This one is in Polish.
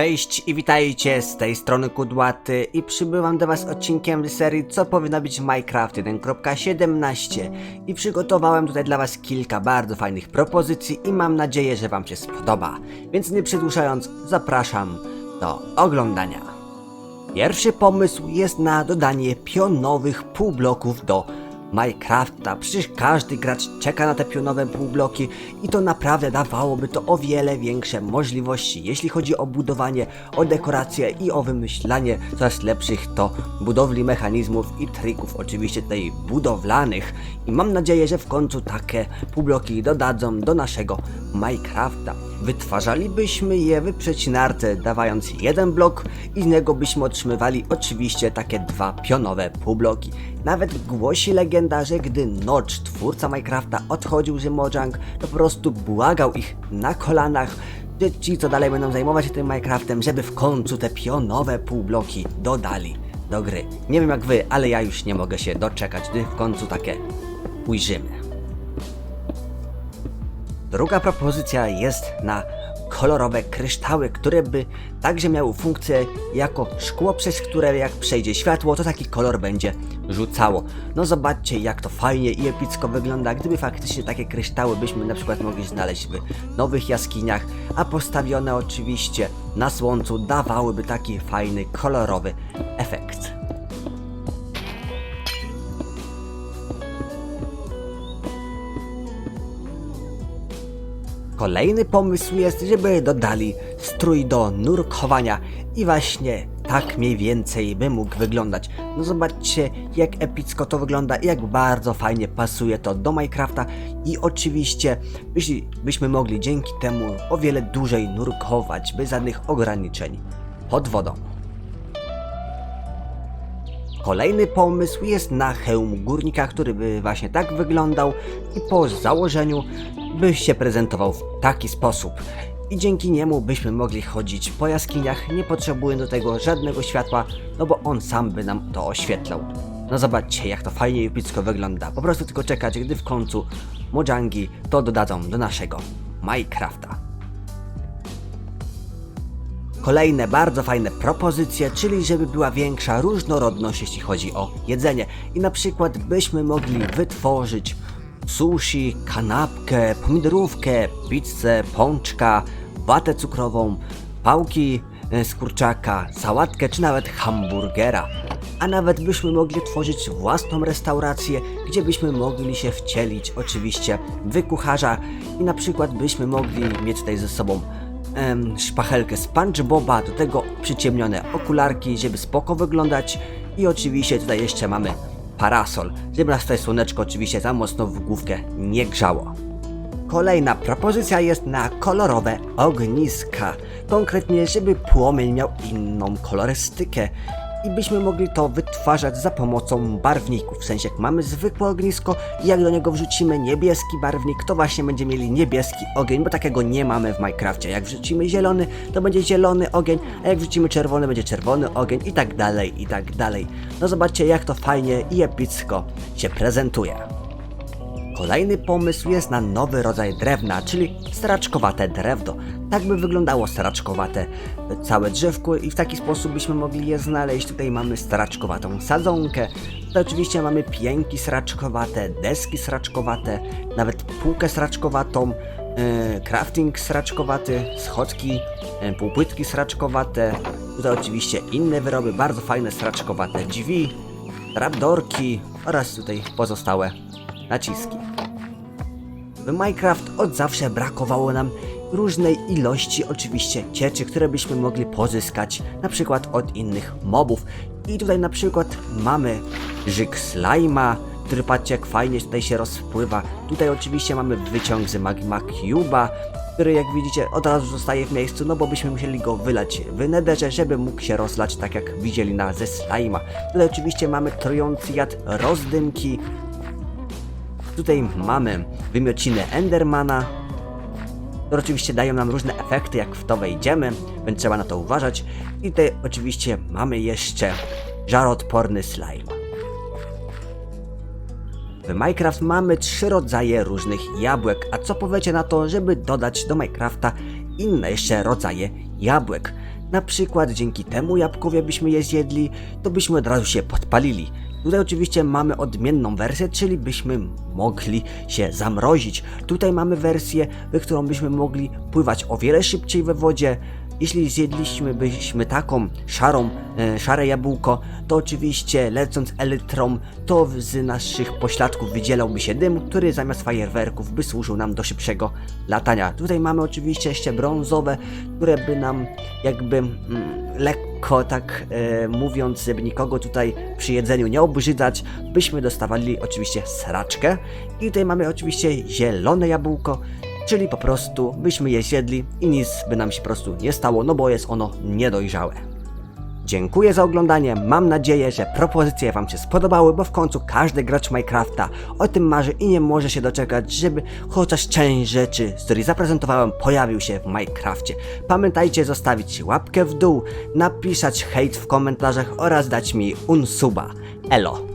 Cześć i witajcie z tej strony Kudłaty i przybywam do was odcinkiem serii Co powinno być Minecraft 1.17 i przygotowałem tutaj dla was kilka bardzo fajnych propozycji i mam nadzieję, że wam się spodoba. Więc nie przedłużając, zapraszam do oglądania. Pierwszy pomysł jest na dodanie pionowych półbloków do Minecrafta. Przecież każdy gracz czeka na te pionowe półbloki i to naprawdę dawałoby to o wiele większe możliwości, jeśli chodzi o budowanie, o dekoracje i o wymyślanie coraz lepszych to budowli mechanizmów i trików, oczywiście tutaj budowlanych. I mam nadzieję, że w końcu takie półbloki dodadzą do naszego Minecrafta. Wytwarzalibyśmy je w przecinarce, dawając jeden blok i z niego byśmy otrzymywali oczywiście takie dwa pionowe półbloki. Nawet głosi legenda, że gdy Notch, twórca Minecrafta, odchodził z Mojang, to po prostu błagał ich na kolanach, że ci, co dalej będą zajmować się tym Minecraftem, żeby w końcu te pionowe półbloki dodali do gry. Nie wiem jak wy, ale ja już nie mogę się doczekać, gdy w końcu takie ujrzymy. Druga propozycja jest na kolorowe kryształy, które by także miały funkcję jako szkło, przez które jak przejdzie światło, to taki kolor będzie rzucało. No zobaczcie jak to fajnie i epicko wygląda, gdyby faktycznie takie kryształy byśmy na przykład mogli znaleźć w nowych jaskiniach, a postawione oczywiście na słońcu dawałyby taki fajny, kolorowy efekt. Kolejny pomysł jest, żeby dodali strój do nurkowania i właśnie tak mniej więcej by mógł wyglądać. No zobaczcie jak epicko to wygląda i jak bardzo fajnie pasuje to do Minecrafta i oczywiście byś, byśmy mogli dzięki temu o wiele dłużej nurkować bez żadnych ograniczeń pod wodą. Kolejny pomysł jest na hełm górnika, który by właśnie tak wyglądał i po założeniu by się prezentował w taki sposób. I dzięki niemu byśmy mogli chodzić po jaskiniach, nie potrzebując do tego żadnego światła, no bo on sam by nam to oświetlał. No zobaczcie jak to fajnie i epicko wygląda. Po prostu tylko czekać, gdy w końcu Mojangi to dodadzą do naszego Minecrafta. Kolejne bardzo fajne propozycje, czyli żeby była większa różnorodność jeśli chodzi o jedzenie. I na przykład byśmy mogli wytworzyć sushi, kanapkę, pomidorówkę, pizzę, pączka, watę cukrową, pałki e, z kurczaka, sałatkę czy nawet hamburgera. A nawet byśmy mogli tworzyć własną restaurację, gdzie byśmy mogli się wcielić oczywiście w kucharza i na przykład byśmy mogli mieć tutaj ze sobą em, szpachelkę SpongeBoba, do tego przyciemnione okularki, żeby spoko wyglądać i oczywiście tutaj jeszcze mamy parasol, żeby nas tutaj słoneczko oczywiście za mocno w główkę nie grzało. Kolejna propozycja jest na kolorowe ogniska, konkretnie żeby płomień miał inną kolorystykę i byśmy mogli to wytwarzać za pomocą barwników. W sensie jak mamy zwykłe ognisko i jak do niego wrzucimy niebieski barwnik, to właśnie będziemy mieli niebieski ogień, bo takiego nie mamy w Minecrafcie. Jak wrzucimy zielony, to będzie zielony ogień, a jak wrzucimy czerwony, będzie czerwony ogień i tak dalej, i tak dalej. No zobaczcie jak to fajnie i epicko się prezentuje. Kolejny pomysł jest na nowy rodzaj drewna, czyli straczkowate drewno. Tak by wyglądało straczkowate całe drzewko i w taki sposób byśmy mogli je znaleźć. Tutaj mamy straczkowatą sadzonkę, tutaj oczywiście mamy pięki straczkowate, deski straczkowate, nawet półkę straczkowatą, e, crafting straczkowaty, schodki, e, półpłytki straczkowate, tutaj oczywiście inne wyroby, bardzo fajne straczkowate drzwi, trapdorki oraz tutaj pozostałe naciski. W Minecraft od zawsze brakowało nam różnej ilości oczywiście cieczy, które byśmy mogli pozyskać na przykład od innych mobów. I tutaj na przykład mamy żyk slajma, który patrzcie jak fajnie tutaj się rozpływa. Tutaj oczywiście mamy wyciąg z Magma Cube'a, który jak widzicie od razu zostaje w miejscu, no bo byśmy musieli go wylać w nederze, żeby mógł się rozlać tak jak widzieli na ze slajma. Tutaj oczywiście mamy trujący jad rozdymki, Tutaj mamy wymiociny Endermana, które oczywiście dają nam różne efekty, jak w to wejdziemy, więc trzeba na to uważać. I tutaj oczywiście mamy jeszcze żaroodporny slime. W Minecraft mamy trzy rodzaje różnych jabłek, a co powiecie na to, żeby dodać do Minecrafta inne jeszcze rodzaje jabłek? Na przykład dzięki temu jabłkowi, abyśmy je zjedli, to byśmy od razu się podpalili. Tutaj oczywiście mamy odmienną wersję, czyli byśmy mogli się zamrozić. Tutaj mamy wersję, w którą byśmy mogli pływać o wiele szybciej we wodzie. Jeśli zjedliśmy byśmy taką szarą, e, szare jabłko, to oczywiście lecąc elytrą, to z naszych pośladków wydzielałby się dym, który zamiast fajerwerków by służył nam do szybszego latania. Tutaj mamy oczywiście jeszcze brązowe, które by nam jakby mm, lekko tak e, mówiąc, żeby nikogo tutaj przy jedzeniu nie obrzydzać, byśmy dostawali oczywiście sraczkę. I tutaj mamy oczywiście zielone jabłko, czyli po prostu byśmy je zjedli i nic by nam się po prostu nie stało, no bo jest ono niedojrzałe. Dziękuję za oglądanie. Mam nadzieję, że propozycje Wam się spodobały, bo w końcu każdy gracz Minecrafta o tym marzy i nie może się doczekać, żeby chociaż część rzeczy, z której zaprezentowałem, pojawił się w Minecrafcie. Pamiętajcie zostawić łapkę w dół, napisać hejt w komentarzach oraz dać mi unsuba. Elo!